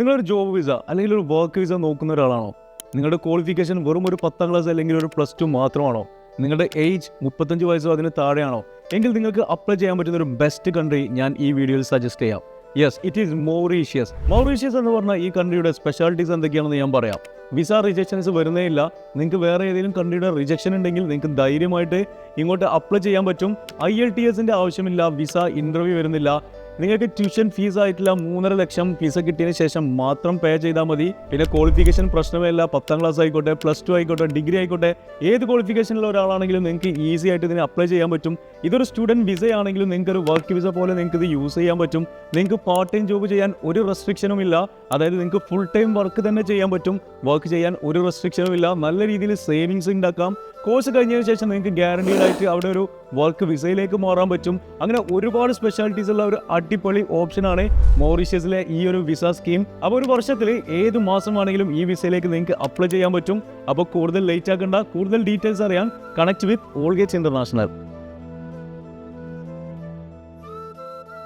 നിങ്ങളൊരു job visa അല്ലെങ്കിൽ ഒരു വർക്ക് വിസ നോക്കുന്ന ഒരാളാണോ? നിങ്ങളുടെ ക്വാളിഫിക്കേഷൻ വെറും ഒരു പത്താം ക്ലാസ് അല്ലെങ്കിൽ ഒരു പ്ലസ് ടു മാത്രമാണോ? നിങ്ങളുടെ ഏജ് മുപ്പത്തഞ്ച് വയസ്സോ അതിന് താഴെയാണോ? എങ്കിൽ നിങ്ങൾക്ക് അപ്ലൈ ചെയ്യാൻ പറ്റുന്ന ഒരു ബെസ്റ്റ് കൺട്രി ഞാൻ ഈ വീഡിയോയിൽ സജസ്റ്റ് ചെയ്യാം. Yes it is Mauritius Mauritius എന്ന് പറഞ്ഞാൽ ഈ കൺട്രിയുടെ സ്പെഷ്യാലിറ്റീസ് എന്തൊക്കെയാണെന്ന് ഞാൻ പറയാം. വിസ റിജക്ഷൻസ് വരുന്നേ ഇല്ല. നിങ്ങൾക്ക് വേറെ ഏതെങ്കിലും കൺട്രിയുടെ റിജക്ഷൻ ഉണ്ടെങ്കിൽ നിങ്ങൾക്ക് ധൈര്യമായിട്ട് ഇങ്ങോട്ട് അപ്ലൈ ചെയ്യാൻ പറ്റും. ഐ എൽ ടി എസിന്റെ ആവശ്യമില്ല. വിസ ഇന്റർവ്യൂ വരുന്നില്ല. നിങ്ങൾക്ക് ട്യൂഷൻ ഫീസ് ആയിട്ടുള്ള മൂന്നര ലക്ഷം ഫീസ് കിട്ടിയതിന് ശേഷം മാത്രം പേ ചെയ്താൽ മതി. പിന്നെ ക്വാളിഫിക്കേഷൻ പ്രശ്നമേ പ്രശ്നമല്ല പത്താം ക്ലാസ് ആയിക്കോട്ടെ പ്ലസ് ടു ആയിക്കോട്ടെ ഡിഗ്രി ആയിക്കോട്ടെ ഏത് ക്വാളിഫിക്കേഷനുള്ള ഒരാളാണെങ്കിലും നിങ്ങൾക്ക് ഈസി ആയിട്ട് ഇതിന് അപ്ലൈ ചെയ്യാൻ പറ്റും. ഇതൊരു സ്റ്റുഡന്റ് വിസ ആണെങ്കിലും നിങ്ങൾക്ക് ഒരു വർക്ക് വിസ പോലെ നിങ്ങൾക്ക് ഇത് യൂസ് ചെയ്യാൻ പറ്റും. നിങ്ങൾക്ക് പാർട്ട് ടൈം ജോബ് ചെയ്യാൻ ഒരു റെസ്ട്രിക്ഷനും ഇല്ല. അതായത് നിങ്ങൾക്ക് ഫുൾ ടൈം വർക്ക് തന്നെ ചെയ്യാൻ പറ്റും. വർക്ക് ചെയ്യാൻ ഒരു റെസ്ട്രിക്ഷനും ഇല്ല. നല്ല രീതിയിൽ സേവിങ്സ് ഉണ്ടാക്കാം. കോഴ്സ് കഴിഞ്ഞതിന് ശേഷം നിങ്ങൾക്ക് ഗ്യാരണ്ടീഡ് ആയിട്ട് അവിടെ ഒരു വർക്ക് വിസയിലേക്ക് മാറാൻ പറ്റും. അങ്ങനെ ഒരുപാട് സ്പെഷ്യാലിറ്റീസ് ഉള്ള ഒരു അടിപൊളി ഓപ്ഷനാണ് മൗറീഷ്യസിലെ ഈ ഒരു വിസ സ്കീം അപ്പോൾ ഒരു വർഷത്തിൽ ഏത് മാസമാണെങ്കിലും ഈ വിസയിലേക്ക് നിങ്ങൾക്ക് അപ്ലൈ ചെയ്യാൻ പറ്റും. അപ്പോൾ കൂടുതൽ ലേറ്റ് ആക്കണ്ട കൂടുതൽ ഡീറ്റെയിൽസ് അറിയാൻ കണക്ട് വിത്ത് ഓൾഗേറ്റ്സ് ഇന്റർനാഷണൽ